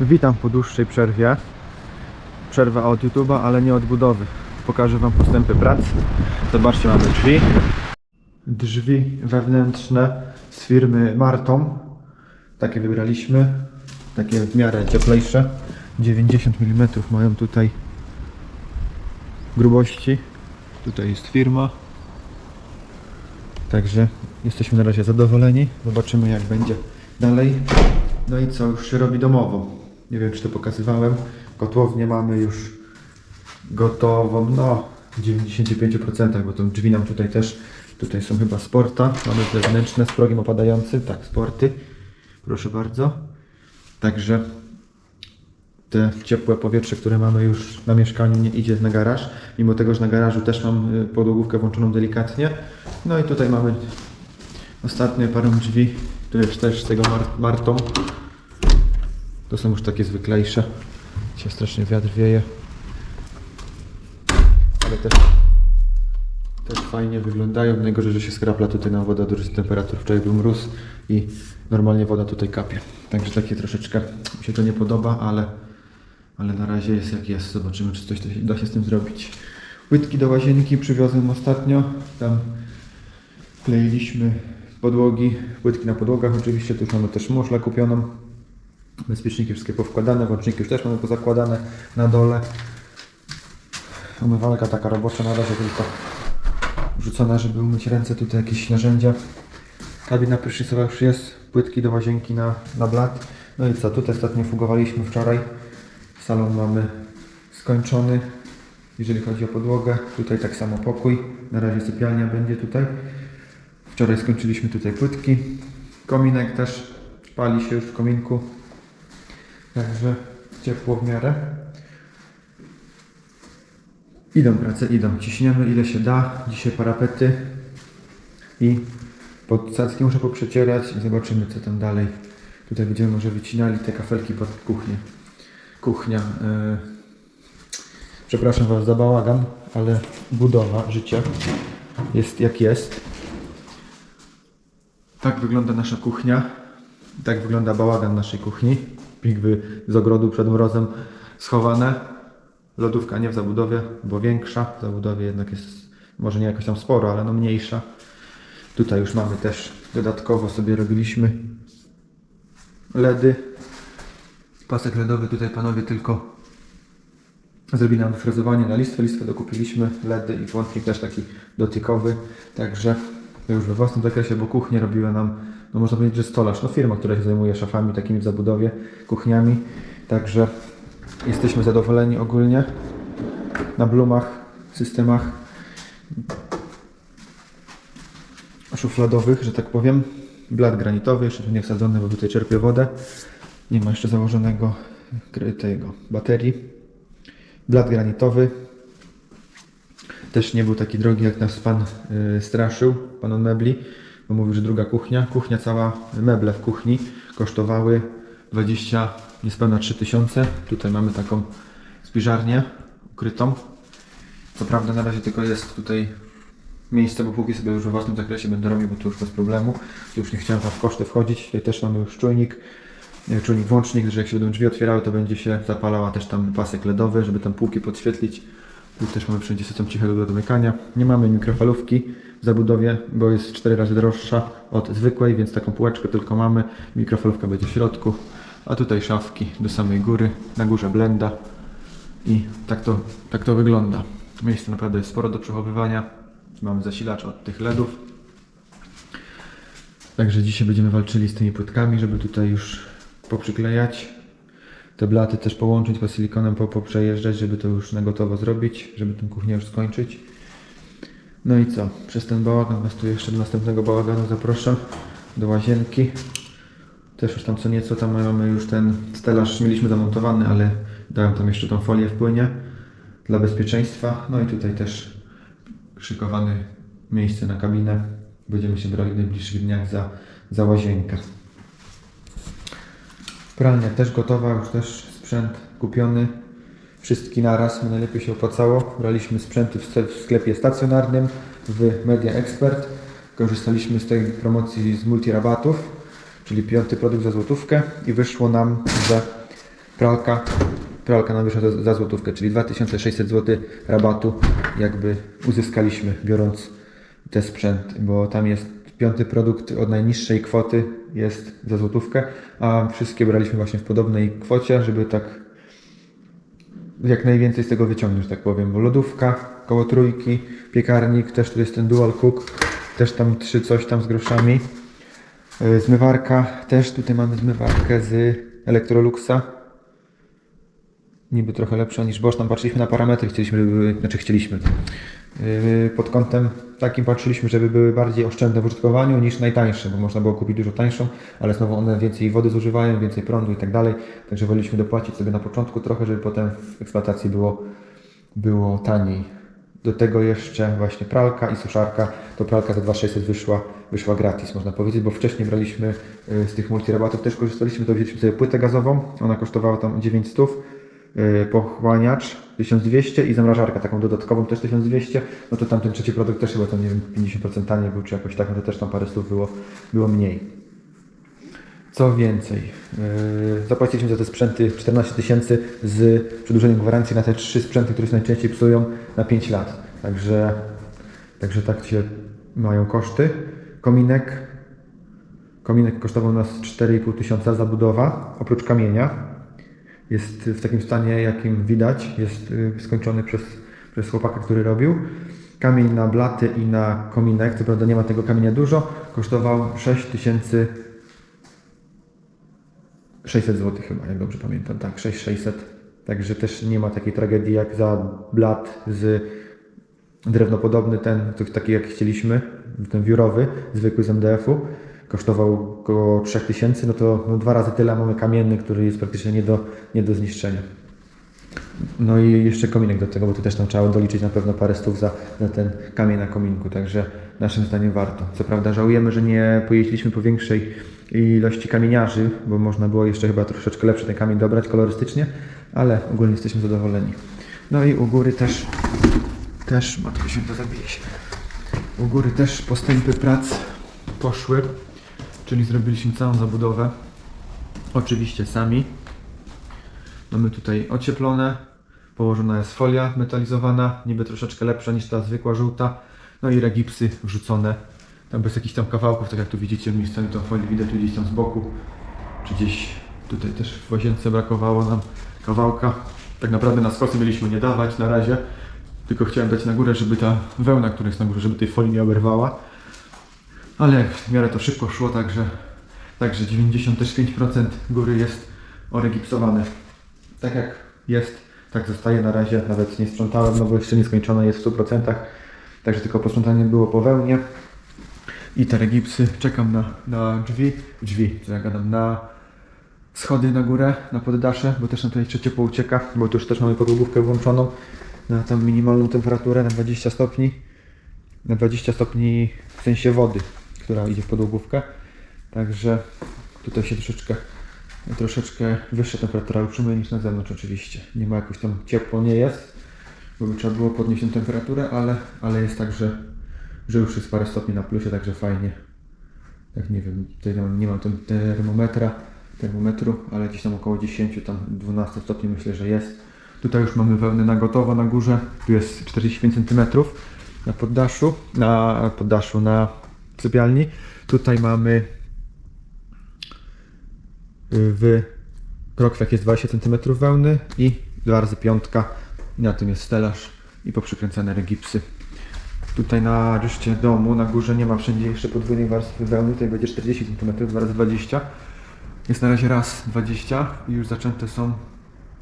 Witam po dłuższej przerwie. Przerwa od YouTube'a, ale nie od budowy. Pokażę Wam postępy prac. Zobaczcie, mamy drzwi. Drzwi wewnętrzne z firmy Martom. Takie wybraliśmy. Takie w miarę cieplejsze. 90 mm mają tutaj grubości. Tutaj jest firma. Także jesteśmy na razie zadowoleni. Zobaczymy jak będzie dalej. No i co, już się robi domowo. Nie wiem czy to pokazywałem. Kotłownię mamy już gotową, no w 95%, bo tą drzwi nam tutaj też, tutaj są chyba sporta. Mamy zewnętrzne z progiem opadającym, tak, sporty. Proszę bardzo. Także te ciepłe powietrze, które mamy już na mieszkaniu nie idzie na garaż, mimo tego, że na garażu też mam y, podłogówkę włączoną delikatnie. No i tutaj mamy ostatnie parę drzwi, które też z tego mar- martą. To są już takie zwyklejsze. Dzisiaj strasznie wiatr wieje. Ale też, też fajnie wyglądają. Najgorzej, że się skrapla tutaj na woda do różnych temperatur. Wczoraj był mróz i normalnie woda tutaj kapie. Także takie troszeczkę mi się to nie podoba, ale, ale na razie jest jak jest. Zobaczymy, czy coś da się- da się z tym zrobić. Płytki do łazienki przywiozłem ostatnio. Tam kleiliśmy podłogi, płytki na podłogach oczywiście. Tu już mamy też muszlę kupioną. Bezpieczniki wszystkie powkładane, włączniki już też mamy pozakładane na dole. Umywalka taka robocza na razie tylko wrzucona, żeby umyć ręce. Tutaj jakieś narzędzia. Kabina prysznicowa już jest, płytki do łazienki na, na blat. No i co, tutaj ostatnio fugowaliśmy wczoraj. Salon mamy skończony, jeżeli chodzi o podłogę. Tutaj tak samo pokój. Na razie sypialnia będzie tutaj. Wczoraj skończyliśmy tutaj płytki. Kominek też pali się już w kominku. Także ciepło w miarę. Idą prace, idą. Ciśniemy ile się da. Dzisiaj parapety i podsadzki muszę poprzecierać i zobaczymy co tam dalej. Tutaj będziemy może wycinali te kafelki pod kuchnię. Kuchnia. e, Przepraszam Was za bałagan, ale budowa życia jest jak jest. Tak wygląda nasza kuchnia. Tak wygląda bałagan naszej kuchni. Pigwy z ogrodu przed mrozem schowane. Lodówka nie w zabudowie, bo większa. W zabudowie jednak jest może nie jakoś tam sporo, ale no mniejsza. Tutaj już mamy też dodatkowo sobie robiliśmy LEDy. Pasek LEDowy tutaj panowie tylko zrobili nam wyfrezowanie na listwę. Listwę dokupiliśmy, LEDy i włącznik też taki dotykowy. Także już we własnym zakresie, bo kuchnię robiła nam, no można powiedzieć, że stolarz. No firma, która się zajmuje szafami takimi w zabudowie, kuchniami. Także jesteśmy zadowoleni ogólnie na blumach, systemach szufladowych, że tak powiem. Blat granitowy, jeszcze tu nie wsadzony, bo tutaj czerpie wodę. Nie ma jeszcze założonego tego baterii. Blat granitowy. Też nie był taki drogi, jak nas pan y, straszył, pan od mebli, bo mówił, że druga kuchnia. Kuchnia cała, meble w kuchni kosztowały 20, niespełna 3000. Tutaj mamy taką spiżarnię ukrytą. Co prawda na razie tylko jest tutaj miejsce, bo póki sobie już we własnym zakresie będę robił, bo to już bez problemu. Tu już nie chciałem w koszty wchodzić. Tutaj też mamy już czujnik, e, czujnik włącznik, że jak się będą drzwi otwierały, to będzie się zapalała też tam pasek LEDowy, żeby tam półki podświetlić. Tu też mamy wszędzie system cichego do domykania. Nie mamy mikrofalówki w zabudowie, bo jest 4 razy droższa od zwykłej, więc taką półeczkę tylko mamy. Mikrofalówka będzie w środku, a tutaj szafki do samej góry, na górze blenda i tak to, tak to wygląda. Miejsce naprawdę jest sporo do przechowywania. Mamy zasilacz od tych LEDów. Także dzisiaj będziemy walczyli z tymi płytkami, żeby tutaj już poprzyklejać. Te blaty też połączyć, po silikonem po, poprzejeżdżać, żeby to już na gotowo zrobić, żeby tę kuchnię już skończyć. No i co? Przez ten bałagan Was tu jeszcze do następnego bałaganu zapraszam. Do łazienki. Też już tam co nieco, tam mamy już ten stelaż mieliśmy zamontowany, ale dałem tam jeszcze tą folię w płynie dla bezpieczeństwa. No i tutaj też szykowane miejsce na kabinę. Będziemy się brali w najbliższych dniach za, za łazienkę. Pralnia też gotowa, już też sprzęt kupiony. Wszystki naraz, najlepiej się opłacało. Braliśmy sprzęty w sklep- w sklepie stacjonarnym w Media Expert. Korzystaliśmy z tej promocji z multirabatów, czyli piąty produkt za złotówkę i wyszło nam, że Pralka. Pralka nam wyszła za, za złotówkę, czyli 2600 zł rabatu jakby uzyskaliśmy biorąc te sprzęt, bo tam jest piąty produkt od najniższej kwoty jest za złotówkę, a wszystkie braliśmy właśnie w podobnej kwocie, żeby tak jak najwięcej z tego wyciągnąć, że tak powiem, bo lodówka, koło trójki, piekarnik, też tu jest ten dual cook, też tam trzy coś tam z groszami. Yy, Zmywarka, też tutaj mamy zmywarkę z Electroluxa. Niby trochę lepsza niż Bosch, tam patrzyliśmy na parametry, chcieliśmy, żeby były, znaczy chcieliśmy. Yy, Pod kątem takim patrzyliśmy, żeby były bardziej oszczędne w użytkowaniu niż najtańsze, bo można było kupić dużo tańszą, ale znowu one więcej wody zużywają, więcej prądu i tak dalej. Także woleliśmy dopłacić sobie na początku trochę, żeby potem w eksploatacji było, było taniej. Do tego jeszcze właśnie pralka i suszarka. To pralka za 2600 wyszła, wyszła gratis, można powiedzieć, bo wcześniej braliśmy y, z tych multirabatów, też korzystaliśmy, to wzięliśmy sobie płytę gazową, ona kosztowała tam 900, y, pochłaniacz 1200 i zamrażarkę taką dodatkową też 1200, no to tamten trzeci produkt też chyba tam nie wiem 50% taniej był czy jakoś tak, no to też tam parę stów było, było mniej. Co więcej, yy, zapłaciliśmy za te sprzęty 14 tysięcy z przedłużeniem gwarancji na te trzy sprzęty, które się najczęściej psują na 5 lat. Także, także tak się mają koszty. Kominek. Kominek kosztował nas 4,5 tysiąca zabudowa, oprócz kamienia. Jest w takim stanie, jakim widać. Jest yy, skończony przez, przez chłopaka, który robił. Kamień na blaty i na kominek, co prawda nie ma tego kamienia dużo, kosztował 6 tysięcy 600 zł chyba, jak dobrze pamiętam, tak, 6600. Także też nie ma takiej tragedii jak za blat z drewnopodobny, ten taki jak chcieliśmy, ten wiórowy, zwykły z MDF-u. Kosztował około 3000, no to no dwa razy tyle mamy kamienny, który jest praktycznie nie do, nie do zniszczenia. No i jeszcze kominek do tego, bo to też tam trzeba doliczyć na pewno parę stów za, za ten kamień na kominku, także naszym zdaniem warto. Co prawda żałujemy, że nie pojeździliśmy po większej ilości kamieniarzy, bo można było jeszcze chyba troszeczkę lepszy ten kamień dobrać kolorystycznie, ale ogólnie jesteśmy zadowoleni. No i u góry też, też, matko się to zabije się. U góry też postępy prac poszły, czyli zrobiliśmy całą zabudowę. Oczywiście sami. Mamy tutaj ocieplone, położona jest folia metalizowana, niby troszeczkę lepsza niż ta zwykła żółta. No i regipsy wrzucone, tam bez jakichś tam kawałków, tak jak tu widzicie, miejscami tą folię widać gdzieś tam z boku, czy gdzieś tutaj też w łazience brakowało nam kawałka. Tak naprawdę na skosy mieliśmy nie dawać na razie, tylko chciałem dać na górę, żeby ta wełna, która jest na górze, żeby tej folii nie oberwała. Ale jak w miarę to szybko szło, także, także 95% góry jest oregipsowane. Tak jak jest, tak zostaje na razie. Nawet nie sprzątałem, no bo jeszcze nie skończone jest w 100%. Także tylko posprzątanie było po wełnie. I te regipsy. Czekam na, na drzwi. Drzwi, co ja gadam, na schody na górę, na poddasze, bo też nam tutaj jeszcze ciepło ucieka, bo tu już też mamy podłogówkę włączoną na tam minimalną temperaturę na 20 stopni. Na 20 stopni w sensie wody, która idzie w podłogówkę. Także tutaj się troszeczkę, troszeczkę wyższa temperatura utrzymuje niż na zewnątrz oczywiście. Nie ma jakoś tam ciepło, nie jest, bo by trzeba było podnieść tę temperaturę, ale, ale jest tak, że, że już jest parę stopni na plusie, także fajnie. Tak nie wiem, tutaj nie mam, termometra, termometru, ale gdzieś tam około 10, tam 12 stopni myślę, że jest. Tutaj już mamy wełnę na gotowo na górze. Tu jest 45 cm na poddaszu, na poddaszu, na sypialni. Tutaj mamy w krokwach jest 20 cm wełny i dwa razy piątka. I na tym jest stelaż i poprzykręcane regipsy. Tutaj na reszcie domu, na górze nie ma wszędzie jeszcze podwójnej warstwy wełny, tutaj będzie 40 cm, 2 razy 20 Jest na razie raz 20 i już zaczęte są,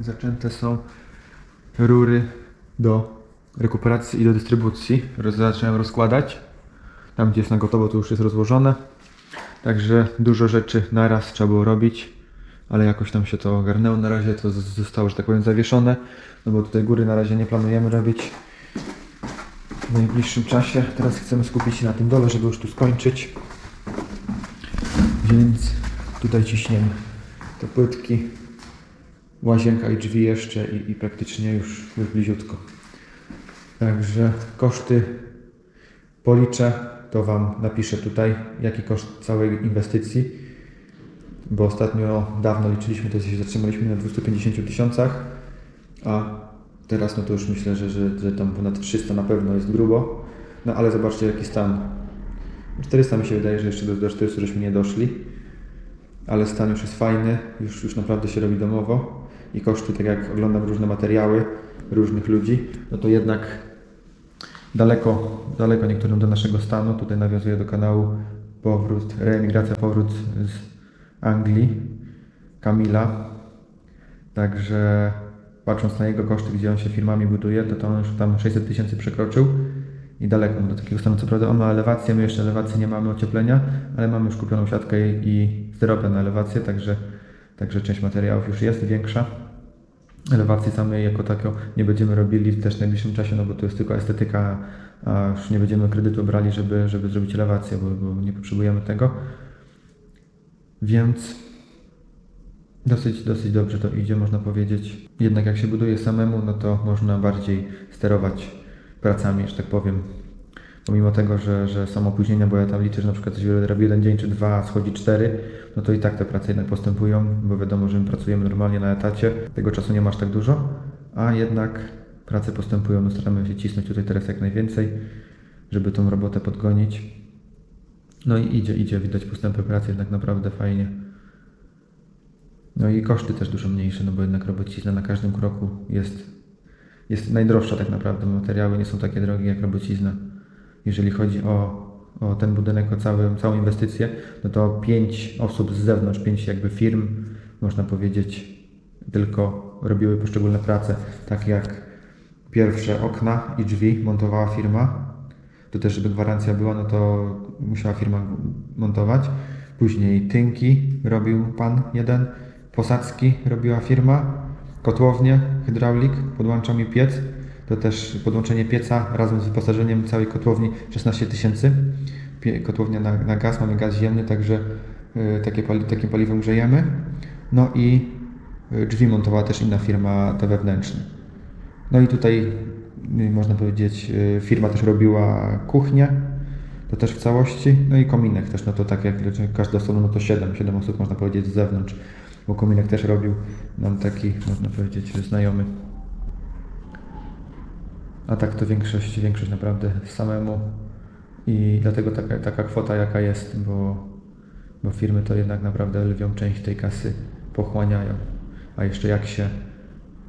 zaczęte są rury do rekuperacji i do dystrybucji. Zacząłem rozkładać. Tam gdzie jest na gotowo to już jest rozłożone. Także dużo rzeczy naraz trzeba było robić, ale jakoś tam się to ogarnęło. Na razie to zostało, że tak powiem, zawieszone, no bo tutaj góry na razie nie planujemy robić w najbliższym czasie. Teraz chcemy skupić się na tym dole, żeby już tu skończyć. Więc tutaj ciśniemy te płytki, łazienka i drzwi jeszcze i, i praktycznie już, już bliziutko. Także koszty policzę, to Wam napiszę tutaj, jaki koszt całej inwestycji. bo ostatnio dawno liczyliśmy, to się zatrzymaliśmy na 250 tysiącach, a teraz no to już myślę, że, że, że tam ponad 300 na pewno jest grubo. No ale zobaczcie jaki stan. 400 mi się wydaje, że jeszcze do, do 400 żeśmy nie doszli, ale stan już jest fajny, już, już naprawdę się robi domowo i koszty, tak jak oglądam różne materiały różnych ludzi, no to jednak daleko, daleko niektórym do naszego stanu. Tutaj nawiązuję do kanału Powrót, reemigracja, powrót z Anglii Kamila. Także patrząc na jego koszty, gdzie on się firmami buduje, to, to on już tam 600 tysięcy przekroczył i daleko do takiego stanu. Co prawda on ma elewację, my jeszcze elewacji nie mamy ocieplenia, ale mamy już kupioną siatkę i, styropę na elewację, także, także część materiałów już jest większa. Elewacji samej jako taką nie będziemy robili też w najbliższym czasie, no bo to jest tylko estetyka, a już nie będziemy kredytu brali, żeby, żeby zrobić elewację, bo, bo nie potrzebujemy tego. Więc dosyć, dosyć dobrze to idzie, można powiedzieć. Jednak jak się buduje samemu, no to można bardziej sterować pracami, że tak powiem. Pomimo tego, że, że są opóźnienia, bo ja tam liczę, że na przykład coś robi jeden dzień czy dwa, schodzi cztery, no to i tak te prace jednak postępują, bo wiadomo, że my pracujemy normalnie na etacie, tego czasu nie masz tak dużo, a jednak prace postępują, no staramy się cisnąć tutaj teraz jak najwięcej, żeby tą robotę podgonić. No i idzie, idzie, widać postępy pracy jednak naprawdę fajnie. No i koszty też dużo mniejsze, no bo jednak robocizna na każdym kroku jest, jest najdroższa tak naprawdę. Materiały nie są takie drogie jak robocizna. Jeżeli chodzi o, o ten budynek, o całą, całą inwestycję, no to pięć osób z zewnątrz, pięć jakby firm, można powiedzieć, tylko robiły poszczególne prace, tak jak pierwsze okna i drzwi montowała firma. To też, żeby gwarancja była, no to musiała firma montować. Później tynki robił pan jeden, posadzki robiła firma, kotłownię, hydraulik, podłączał mi piec. To też podłączenie pieca razem z wyposażeniem całej kotłowni 16 tysięcy. Kotłownia na, na gaz, mamy gaz ziemny, także y, takie pali, takim paliwem grzejemy. No i y, drzwi montowała też inna firma, te wewnętrzne. No i tutaj y, można powiedzieć, firma też robiła kuchnię, to też w całości, no i kominek też, no to tak jak każda osoba, no to 7, 7 osób można powiedzieć z zewnątrz, bo kominek też robił nam taki, można powiedzieć, znajomy. A tak to większość, większość naprawdę samemu i dlatego taka, taka kwota jaka jest, bo, bo firmy to jednak naprawdę lwią część tej kasy pochłaniają. A jeszcze jak się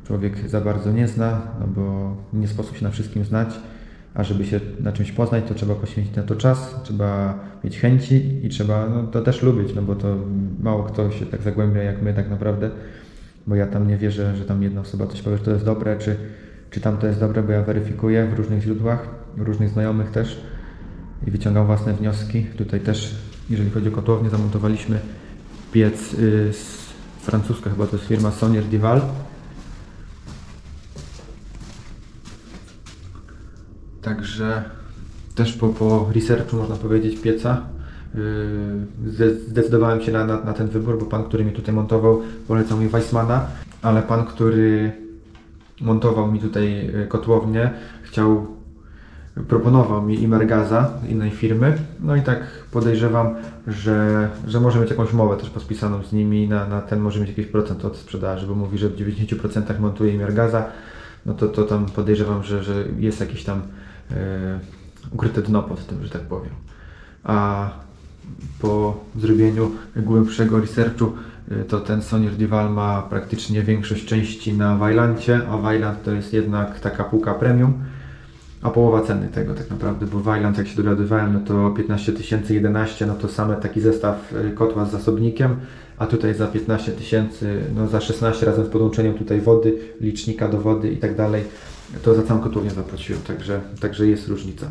człowiek za bardzo nie zna, no bo nie sposób się na wszystkim znać, a żeby się na czymś poznać, to trzeba poświęcić na to czas, trzeba mieć chęci i trzeba no, to też lubić, no bo to mało kto się tak zagłębia jak my tak naprawdę, bo ja tam nie wierzę, że tam jedna osoba coś powie, że to jest dobre, czy, czy tam to jest dobre, bo ja weryfikuję w różnych źródłach, różnych znajomych też i wyciągam własne wnioski. Tutaj też, jeżeli chodzi o kotłownię, zamontowaliśmy piec y, z francuska, chyba to jest firma Sonier Dival. Także też po, po researchu można powiedzieć pieca zde- zdecydowałem się na, na, na ten wybór, bo pan, który mi tutaj montował, polecał mi Weissmana, ale pan, który montował mi tutaj yy, kotłownię, chciał, proponował mi Imergaza innej firmy, no i tak podejrzewam, że, że może mieć jakąś umowę też podpisaną z nimi, na, na ten może mieć jakiś procent od sprzedaży, bo mówi, że w 90% montuje Imergaza, no to, to tam podejrzewam, że, że jest jakiś tam e, ukryte dno pod tym, że tak powiem. A po zrobieniu głębszego researchu e, to ten Sonier Dival ma praktycznie większość części na Wajlancie, a Wajland to jest jednak taka półka premium, a połowa ceny tego tak naprawdę, bo Wajland jak się dowiadywałem, no to 15 tysięcy, 11, no to same taki zestaw e, kotła z zasobnikiem, a tutaj za 15 tysięcy, no za 16 razem z podłączeniem tutaj wody, licznika do wody i tak dalej, to za całą kotłownię zapłaciłem, także, także jest różnica.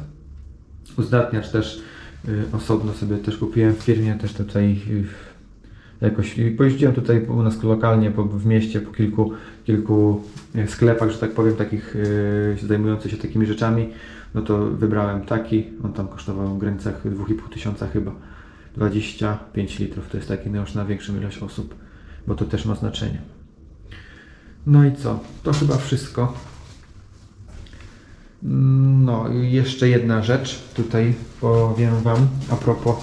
Uzdatniacz też y, osobno sobie też kupiłem w firmie, też tutaj y, jakoś i pojeździłem tutaj u nas lokalnie po, w mieście po kilku, kilku y, sklepach, że tak powiem, takich y, zajmujących się takimi rzeczami, no to wybrałem taki, on tam kosztował w granicach 2,5 tysiąca chyba, 25 litrów, to jest taki no już na większą ilość osób, bo to też ma znaczenie. No i co? To chyba wszystko. No i jeszcze jedna rzecz tutaj powiem Wam a propos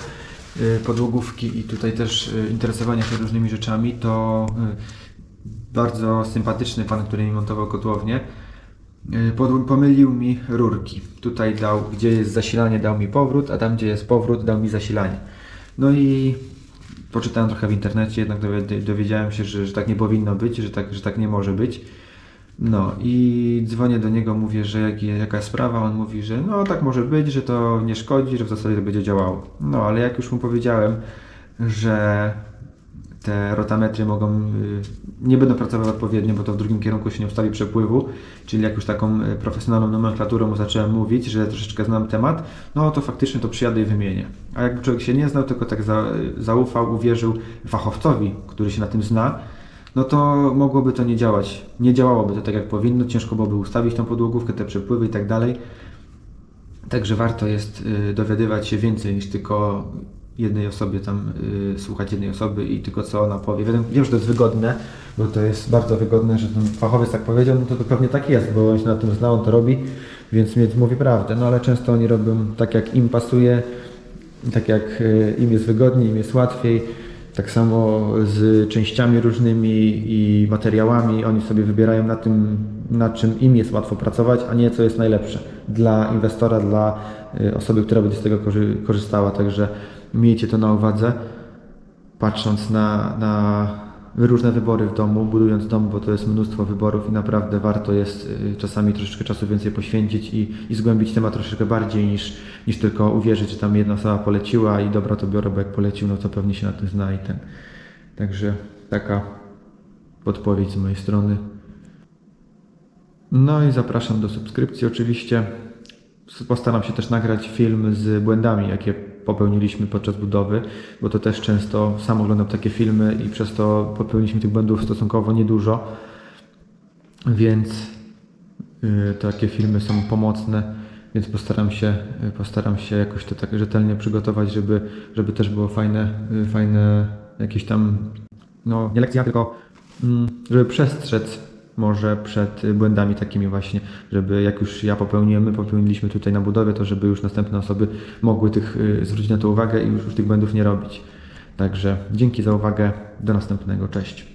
podłogówki i tutaj też y, interesowania się różnymi rzeczami, to y, bardzo sympatyczny pan, który mi montował kotłownię, y, pomylił mi rurki. Tutaj dał, gdzie jest zasilanie, dał mi powrót, a tam, gdzie jest powrót, dał mi zasilanie. No i poczytałem trochę w internecie, jednak dowi- dowiedziałem się, że, że tak nie powinno być, że tak, że tak nie może być. No i dzwonię do niego, mówię, że jak, jaka sprawa, on mówi, że no tak może być, że to nie szkodzi, że w zasadzie to będzie działało. No ale jak już mu powiedziałem, że te rotametry mogą, y, nie będą pracowały odpowiednio, bo to w drugim kierunku się nie ustawi przepływu, czyli jak już taką y, profesjonalną nomenklaturą zacząłem mówić, że troszeczkę znam temat, no to faktycznie to przyjadę i wymienię. A jakby człowiek się nie znał, tylko tak za, zaufał, uwierzył fachowcowi, który się na tym zna, no to mogłoby to nie działać. Nie działałoby to tak jak powinno, ciężko byłoby ustawić tą podłogówkę, te przepływy i tak dalej. Także warto jest y, dowiadywać się więcej niż tylko jednej osobie tam y, słuchać jednej osoby i tylko co ona powie. Wiem, wiem, że to jest wygodne, bo to jest bardzo wygodne, że ten fachowiec tak powiedział, no to, to pewnie tak jest, bo on się na tym zna, on to robi, więc mi mówi prawdę. No ale często oni robią tak jak im pasuje, tak jak y, im jest wygodniej, im jest łatwiej. Tak samo z częściami różnymi i materiałami. Oni sobie wybierają na tym, na czym im jest łatwo pracować, a nie co jest najlepsze dla inwestora, dla y, osoby, która będzie z tego korzy- korzystała. Także miejcie to na uwadze, patrząc na, na różne wybory w domu, budując dom, bo to jest mnóstwo wyborów i naprawdę warto jest y, czasami troszeczkę czasu więcej poświęcić i, i zgłębić temat troszeczkę bardziej niż, niż tylko uwierzyć, że tam jedna osoba poleciła i dobra to biorę, bo jak polecił, no to pewnie się na tym zna i ten. Także taka podpowiedź z mojej strony. No i zapraszam do subskrypcji oczywiście. Postaram się też nagrać film z błędami, jakie popełniliśmy podczas budowy, bo to też często sam oglądam takie filmy i przez to popełniliśmy tych błędów stosunkowo niedużo, więc y, takie filmy są pomocne, więc postaram się, y, postaram się jakoś to tak rzetelnie przygotować, żeby, żeby też było fajne, y, fajne jakieś tam, no nie lekcja, tylko mm, żeby przestrzec może przed błędami takimi właśnie, żeby jak już ja popełniłem, my popełniliśmy tutaj na budowie, to żeby już następne osoby mogły tych, y, zwrócić na to uwagę i już, już tych błędów nie robić. Także dzięki za uwagę, do następnego, cześć.